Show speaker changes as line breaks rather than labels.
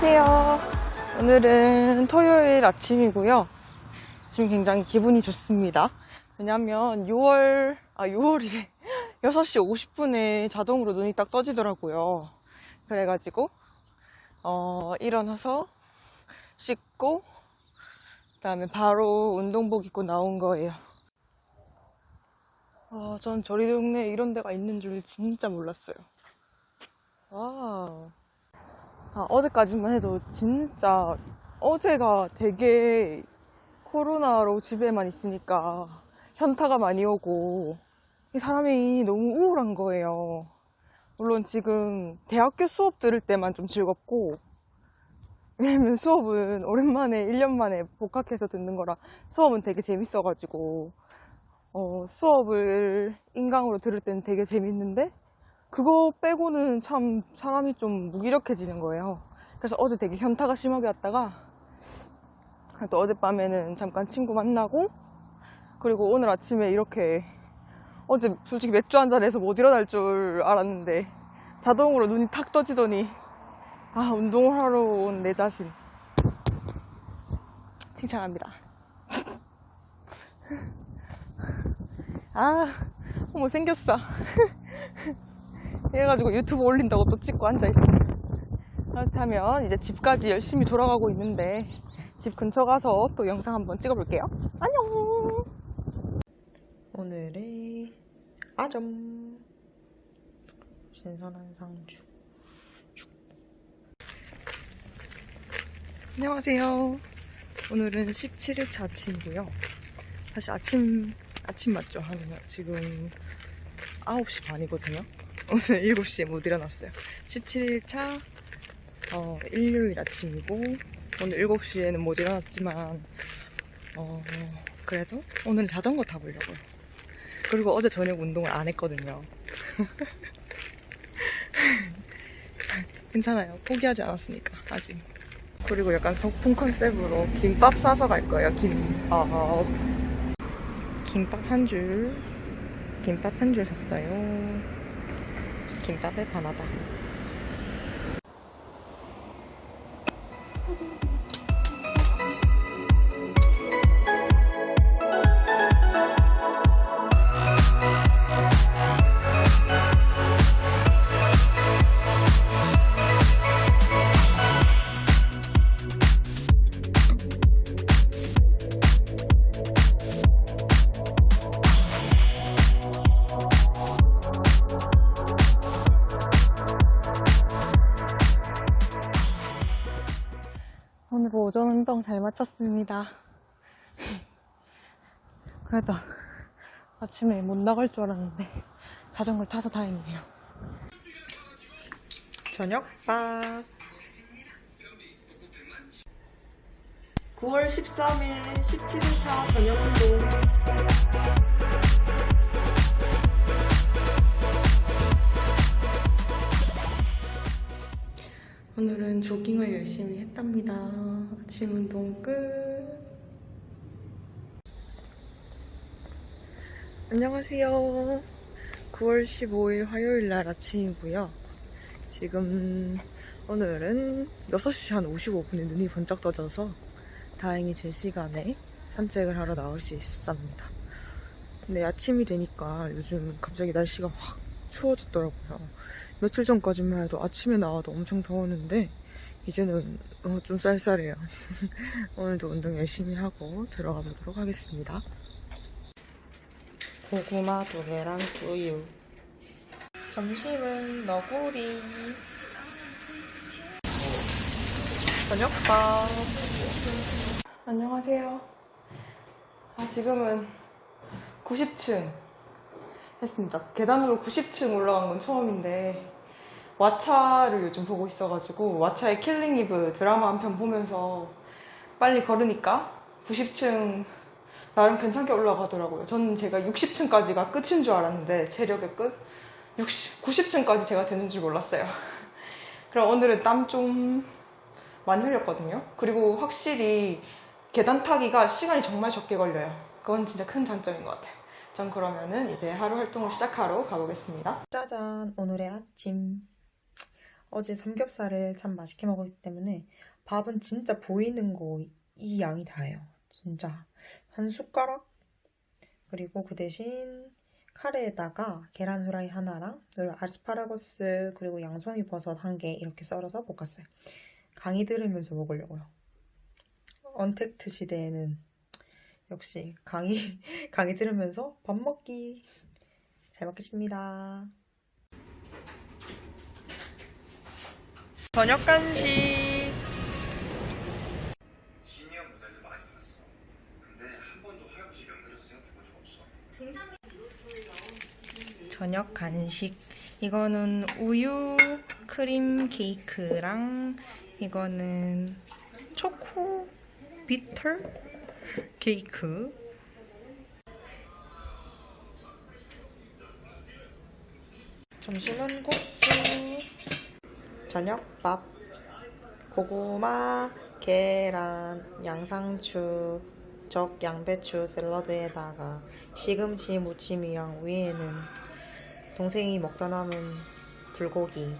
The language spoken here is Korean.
안녕하세요. 오늘은 토요일 아침이고요. 지금 굉장히 기분이 좋습니다. 왜냐면 6월, 아, 6월이래. 6시 50분에 자동으로 눈이 딱 떠지더라고요. 그래가지고, 어, 일어나서 씻고, 그 다음에 바로 운동복 입고 나온 거예요. 아, 전 저리 동네에 이런 데가 있는 줄 진짜 몰랐어요. 와. 아, 어제까지만 해도 진짜 어제가 되게 코로나로 집에만 있으니까 현타가 많이 오고 이 사람이 너무 우울한 거예요. 물론 지금 대학교 수업 들을 때만 좀 즐겁고 왜냐면 수업은 오랜만에 1년 만에 복학해서 듣는 거라 수업은 되게 재밌어가지고 어, 수업을 인강으로 들을 때는 되게 재밌는데 그거 빼고는 참 사람이 좀 무기력해지는 거예요. 그래서 어제 되게 현타가 심하게 왔다가 또 어젯밤에는 잠깐 친구 만나고 그리고 오늘 아침에 이렇게 어제 솔직히 맥주 한 잔해서 못 일어날 줄 알았는데 자동으로 눈이 탁 떠지더니 아 운동을 하러 온 내 자신 칭찬합니다. 아 못생겼어. 이래가지고 유튜브 올린다고 또 찍고 앉아있어. 그렇다면 이제 집까지 열심히 돌아가고 있는데 집 근처 가서 또 영상 한번 찍어볼게요. 안녕! 오늘의 아점 신선한 상주 안녕하세요. 오늘은 17일차 아침이고요. 사실 아침 아침 맞죠? 한 지금 9시 반이거든요. 오늘 7시에 못 일어났어요. 17일차 어, 일요일 아침이고 오늘 7시에는 못 일어났지만 어, 그래도 오늘은 자전거 타보려고요. 그리고 어제 저녁 운동을 안 했거든요. 괜찮아요. 포기하지 않았으니까 아직. 그리고 약간 소풍 컨셉으로 김밥 싸서 갈 거예요. 김밥. 김밥 한 줄. 김밥 한 줄 샀어요. 김밥에 반하다. 오늘 오전 운동 잘 마쳤습니다. 그래도 아침에 못 나갈 줄 알았는데 자전거를 타서 다행이네요. 저녁밥 9월 13일 17일차 저녁 운동 오늘은 조깅을 열심히 했답니다. 아침 운동 끝. 안녕하세요. 9월 15일 화요일 날 아침이고요. 지금 오늘은 6시 한 55분에 눈이 번쩍 떠져서 다행히 제 시간에 산책을 하러 나올 수 있습니다. 근데 아침이 되니까 요즘 갑자기 날씨가 확 추워졌더라고요. 며칠 전까지만 해도 아침에 나와도 엄청 더웠는데 이제는 어, 좀 쌀쌀해요. 오늘도 운동 열심히 하고 들어가 보도록 하겠습니다. 고구마 두 개랑 우유. 점심은 너구리. 저녁밥. 안녕하세요. 아, 지금은 90층 했습니다. 계단으로 90층 올라간 건 처음인데 왓챠를 요즘 보고 있어가지고 왓챠의 킬링 이브 드라마 한 편 보면서 빨리 걸으니까 90층 나름 괜찮게 올라가더라고요. 저는 제가 60층까지가 끝인 줄 알았는데 체력의 끝 60, 90층까지 제가 되는 줄 몰랐어요. 그럼 오늘은 땀 좀 많이 흘렸거든요. 그리고 확실히 계단 타기가 시간이 정말 적게 걸려요. 그건 진짜 큰 장점인 것 같아요. 전 그러면은 이제 하루 활동을 시작하러 가보겠습니다. 짜잔, 오늘의 아침.
어제 삼겹살을 참 맛있게 먹었기 때문에 밥은 진짜 보이는 거 이 양이 다예요. 진짜 한 숟가락 그리고 그 대신 카레에다가 계란 후라이 하나랑 아스파라거스 그리고 양송이 버섯 한 개 이렇게 썰어서 볶았어요. 강의 들으면서 먹으려고요. 언택트 시대에는 역시 강의 강의 들으면서 밥 먹기 잘 먹겠습니다.
저녁 간식.
시니어 모델들 많이 봤어. 근데 한 번도 하얀부지 연결해서 생각해본 적 없어.
저녁 간식. 이거는 우유 크림 케이크랑 이거는 초코 비터 케이크.
점심은 국수, 저녁밥, 고구마, 계란, 양상추, 적, 양배추 샐러드에다가 시금치 무침이랑 위에는 동생이 먹다 남은 불고기